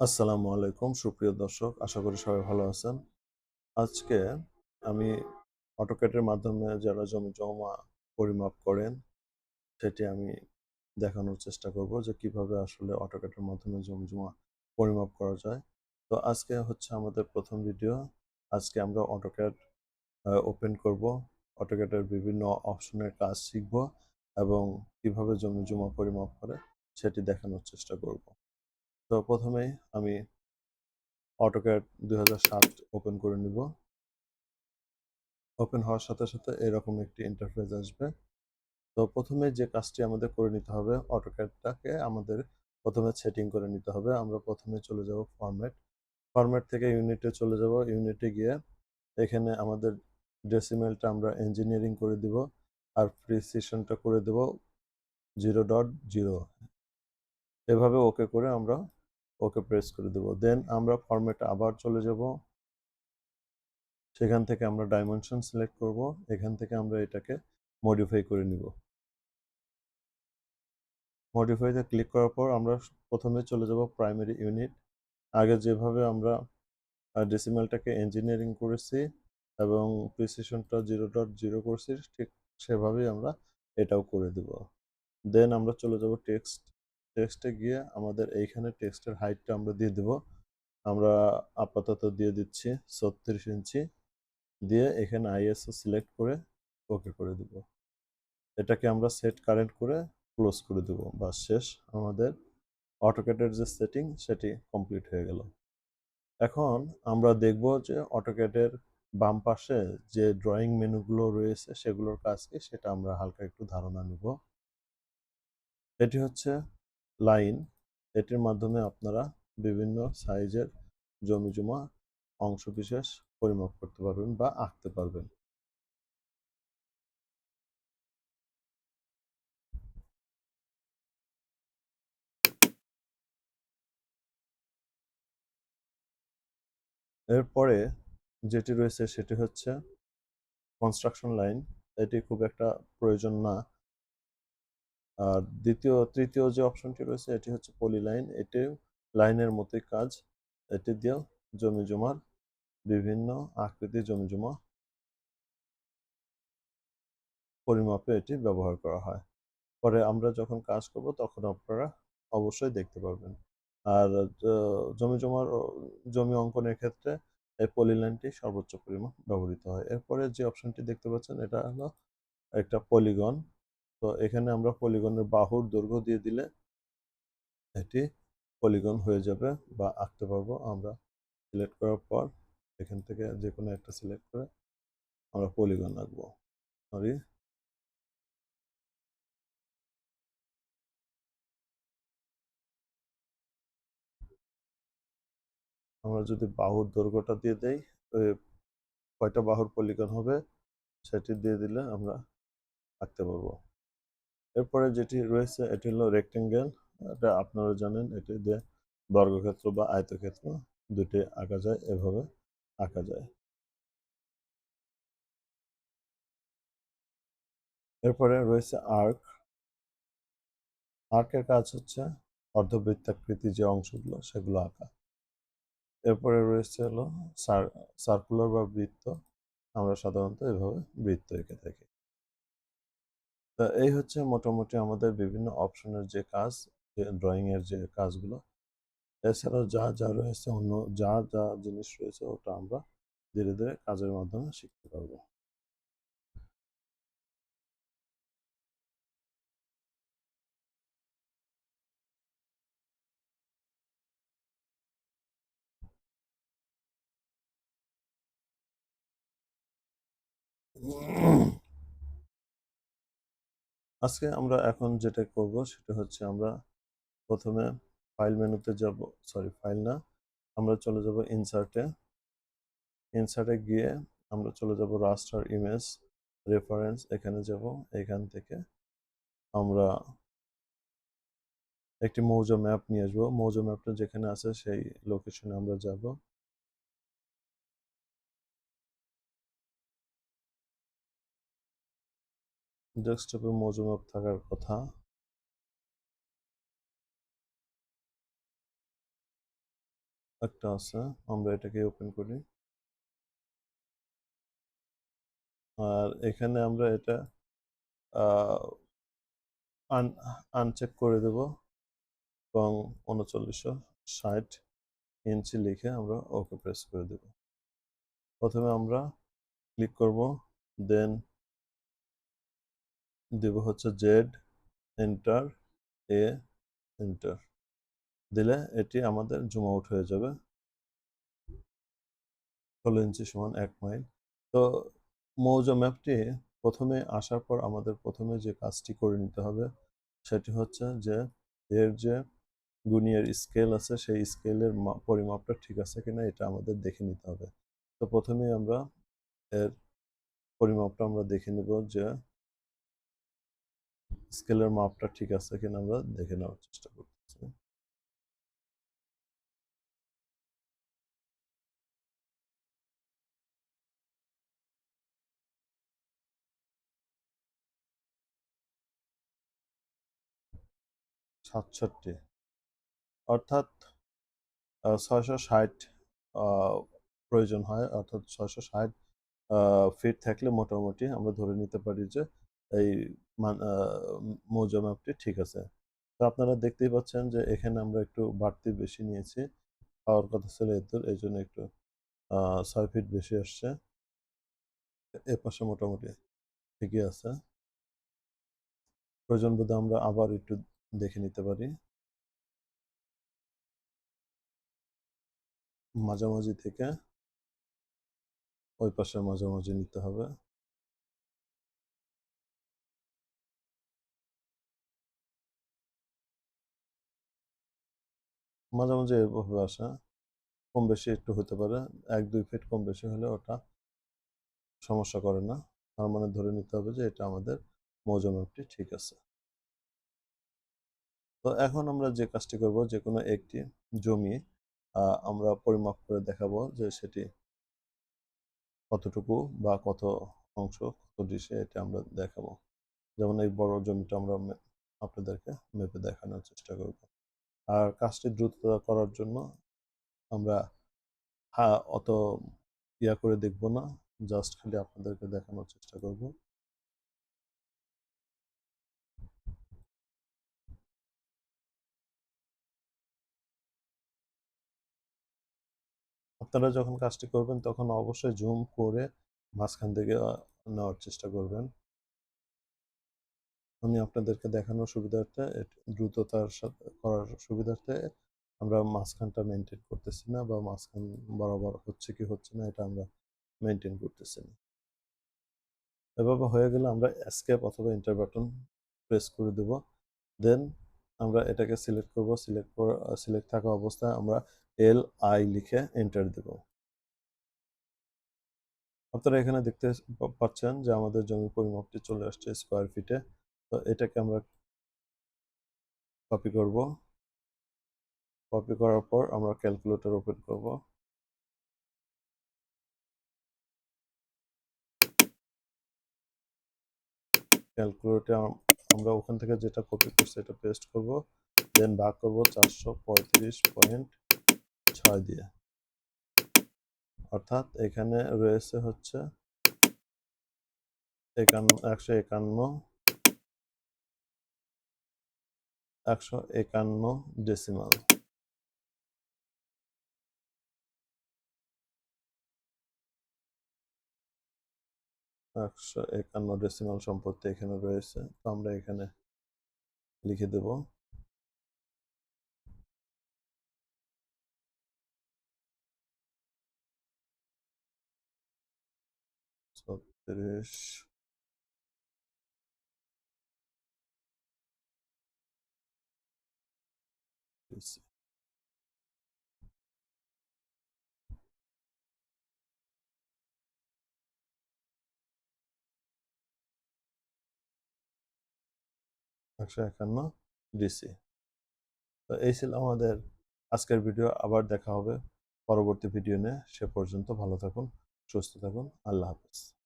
আসসালামু আলাইকুম। সুপ্রিয় দর্শক, আশা করি সবাই ভালো আছেন। আজকে আমি অটোকেটের মাধ্যমে যারা জমি জমা পরিমাপ করেন, সেটি আমি দেখানোর চেষ্টা করব যে কীভাবে আসলে অটোকেটের মাধ্যমে জমি জমা পরিমাপ করা যায়। তো আজকে হচ্ছে আমাদের প্রথম ভিডিও। আজকে আমরা অটোক্যাট ওপেন করব। অটোক্যাটের বিভিন্ন অপশনের কাজ শিখব এবং কীভাবে জমি জমা পরিমাপ করে সেটি দেখানোর চেষ্টা করব। তো প্রথমেই আমি অটোক্যাড দুই হাজার সাত ওপেন করে নিব। ওপেন হওয়ার সাথে সাথে এরকম একটি ইন্টারফেস আসবে। তো প্রথমে যে কাজটি আমাদের করে নিতে হবে অটোক্যাডটাকে আমাদের প্রথমে সেটিং করে নিতে হবে। আমরা প্রথমে চলে যাব ফরম্যাট ফরম্যাট থেকে ইউনিটে চলে যাব। ইউনিটে গিয়ে এখানে আমাদের ডেসিমেলটা আমরা ইঞ্জিনিয়ারিং করে দিব আর প্রিসিশনটা করে দেব জিরো ডট জিরো এভাবে ওকে করে আমরা ওকে প্রেস করে দেব। দেন আমরা ফরম্যাটে আবার চলে যাব। সেখান থেকে আমরা ডাইমেনশন সিলেক্ট করব। এখান থেকে আমরা এটাকে মডিফাই করে নিব। মডিফাইতে ক্লিক করার পর আমরা প্রথমে চলে যাব প্রাইমারি ইউনিট আগে যেভাবে আমরা ডেসিমেলটাকে ইঞ্জিনিয়ারিং করেছি এবং প্রিসিশনটা জিরো ডট জিরো করছি, ঠিক সেভাবেই আমরা এটাও করে দেব। দেন আমরা চলে যাব টেক্সট টেক্সটে গিয়ে আমাদের এইখানে টেক্সটের হাইটটা আমরা দিয়ে দেব। আমরা আপাতত দিয়ে দিচ্ছি ছত্রিশ ইঞ্চি। দিয়ে এখানে আইএসও সিলেক্ট করে ওকে করে দেব। এটাকে আমরা সেট কারেন্ট করে ক্লোজ করে দেব। বা শেষ। আমাদের অটোক্যাটের যে সেটিং সেটি কমপ্লিট হয়ে গেল। এখন আমরা দেখব যে অটোক্যাটের বাম পাশে যে ড্রয়িং মেনুগুলো রয়েছে সেগুলোর কাজ কি? সেটা আমরা হালকা একটু ধারণা নিব। এটি হচ্ছে লাইন, এটির মাধ্যমে আপনারা বিভিন্ন সাইজের জমি জমা অংশ বিশেষ পরিমাপ করতে পারবেন বা আঁকতে পারবেন। এরপরে যেটি রয়েছে সেটি হচ্ছে কনস্ট্রাকশন লাইন এটি খুব একটা প্রয়োজন না। আর দ্বিতীয়, তৃতীয় যে অপশনটি রয়েছে, এটি হচ্ছে পলি লাইন এটি লাইনের মতোই কাজ। এটি দিয়েও জমি জমার বিভিন্ন আকৃতি জমি জমা পরিমাপে এটি ব্যবহার করা হয়। পরে আমরা যখন কাজ করব, তখন আপনারা অবশ্যই দেখতে পারবেন। আর জমি জমার জমি অঙ্কনের ক্ষেত্রে এই পলিলাইনটি সর্বোচ্চ পরিমাণ ব্যবহৃত হয়। এরপরে যে অপশনটি দেখতে পাচ্ছেন, এটা হলো একটা পলিগন তো এখানে আমরা পলিগনের বাহুর দৈর্ঘ্য দিয়ে দিলে এটি পলিগন হয়ে যাবে বা আঁকতে পারব আমরা সিলেক্ট করার পর এখান থেকে যে কোনো একটা সিলেক্ট করে আমরা পলিগন আঁকবো। সরি আমরা যদি বাহুর দৈর্ঘ্যটা দিয়ে দেই কয়টা বাহুর পলিগন হবে সেটি দিয়ে দিলে আমরা আঁকতে পারব। এরপরে যেটি রয়েছে, এটি হলো রেক্টেঙ্গেল এটা আপনারা জানেন, এটি দিয়ে বর্গক্ষেত্র বা আয়তক্ষেত্র দুটি আঁকা যায়, এভাবে আঁকা যায়। এরপরে রয়েছে আর্ক আর্কের কাজ হচ্ছে অর্ধবৃত্তাকৃতি যে অংশগুলো, সেগুলো আঁকা। এরপরে রয়েছে হলো সার্কুলার বা বৃত্ত। আমরা সাধারণত এভাবে বৃত্ত এঁকে থাকি। তা এই হচ্ছে মোটামুটি আমাদের বিভিন্ন অপশনের যে কাজ ড্রয়িংয়ের যে কাজগুলো। এছাড়াও যা যা রয়েছে, অন্য যা যা জিনিস রয়েছে, ওটা আমরা ধীরে ধীরে কাজের মাধ্যমে শিখতে পারব। আজকে আমরা এখন যেটা করব সেটা হচ্ছে আমরা প্রথমে ফাইল মেনুতে যাব সরি ফাইল না, আমরা চলে যাব ইনসার্টে ইনসার্টে গিয়ে আমরা চলে যাব রাস্টার ইমেজ রেফারেন্স এখানে যাব, এখান থেকে আমরা একটি মৌজা ম্যাপ নিয়ে আসব। মৌজা ম্যাপটা যেখানে আছে সেই লোকেশনে আমরা যাব। ডেস্কটপে মৌজা ম্যাপ থাকার কথা। একটা আছে, আমরা এটাকে ওপেন করি। আর এখানে আমরা এটা আনচেক করে দেব এবং উনচল্লিশশো ষাট ইঞ্চি লিখে আমরা ওকে প্রেস করে দেব। প্রথমে আমরা ক্লিক করব দেন দেব হচ্ছে জেড এন্টার এ এন্টার দিলে এটি আমাদের জুম আউট হয়ে যাবে। ষোলো ইঞ্চি সমান এক মাইল তো মৌজা ম্যাপটি প্রথমে আসার পর আমাদের প্রথমে যে কাজটি করে নিতে হবে, সেটি হচ্ছে যে এর যে গুনিয়ার স্কেল আছে, সেই স্কেলের পরিমাপটা ঠিক আছে কিনা এটা আমাদের দেখে নিতে হবে। তো প্রথমে আমরা এর পরিমাপটা আমরা দেখে নেব যে স্কেলের মাপটা ঠিক আছে কিনা আমরা দেখে নেওয়ার চেষ্টা করতেছি। সাতষট্টি। অর্থাৎ ছয়শো ষাট প্রয়োজন হয়। অর্থাৎ ছয়শো ষাট ফিট থাকলে মোটামুটি আমরা ধরে নিতে পারি যে এই মৌজা ম্যাপটি ঠিক আছে। তো আপনারা দেখতেই পাচ্ছেন যে এখানে আমরা একটু বাড়তি বেশি নিয়েছি। পাওয়ার কথা ছিল এর এই জন্য একটু ছয় ফিট বেশি আসছে। এ পাশে মোটামুটি ঠিকই আছে। প্রয়োজন বোধে আমরা আবার একটু দেখে নিতে পারি। মাঝামাঝি থেকে ওই পাশে মাঝামাঝি নিতে হবে। মাঝামাঝি এভাবে আসা। কম বেশি একটু হতে পারে, এক দুই ফিট কম বেশি হলে ওটা সমস্যা করে না। তার মানে ধরে নিতে হবে যে এটা আমাদের মৌজা ম্যাপটি ঠিক আছে। তো এখন আমরা যে কাজটি করব যে কোনো একটি জমি আমরা পরিমাপ করে দেখাবো যে সেটি কতটুকু বা কত অংশ, কত ডিশে এটা আমরা দেখাবো। যেমন এই বড় জমিটা আমরা আপনাদেরকে মেপে দেখানোর চেষ্টা করব। আর কাজটি দ্রুত করার জন্য আমরা হ্যাঁ অত ইয়া করে দেখব না। জাস্ট খালি আপনাদেরকে দেখানোর চেষ্টা করব। আপনারা যখন কাজটি করবেন, তখন অবশ্যই জুম করে মাঝখান থেকে নেওয়ার চেষ্টা করবেন। আমি আপনাদেরকে দেখানোর সুবিধার্থে দ্রুততার সাথে করার সুবিধার্থে আমরা মাঝখানটা মেনটেন করতেছি না বা মাঝখান বরাবর হচ্ছে কি হচ্ছে না, এটা আমরা মেনটেন করতেছি না। এভাবে হয়ে গেলে আমরা এসকেপ অথবা ইন্টার বাটন প্রেস করে দেব। দেন আমরা এটাকে সিলেক্ট করব সিলেক্ট সিলেক্ট থাকা অবস্থায় আমরা এল আই লিখে এন্টার দেব। আপনারা এখানে দেখতে পাচ্ছেন যে আমাদের জমি পরিমাপটি চলে আসছে স্কোয়ার ফিটে তো এটাকে আমরা কপি করব। কপি করার পর আমরা ক্যালকুলেটর ওপেন করব। ক্যালকুলেটর আমরা ওখান থেকে যেটা কপি করছি এটা পেস্ট করব। দেন ভাগ করব চারশো পঁয়ত্রিশ পয়েন্ট ছয় দিয়ে। অর্থাৎ এখানে রয়েছে হচ্ছে একান্ন, একশো একান্ন একশো একান্ন ডেসিমাল একশো একান্ন ডেসিমাল সম্পত্তি এখানে রয়েছে। তো আমরা এখানে লিখে দেব। ছত্রিশ একশো একান্ন ডিসি। তো এই ছিল আমাদের আজকের ভিডিও। আবার দেখা হবে পরবর্তী ভিডিও নিয়ে। সে পর্যন্ত ভালো থাকুন, সুস্থ থাকুন। আল্লাহ হাফিজ।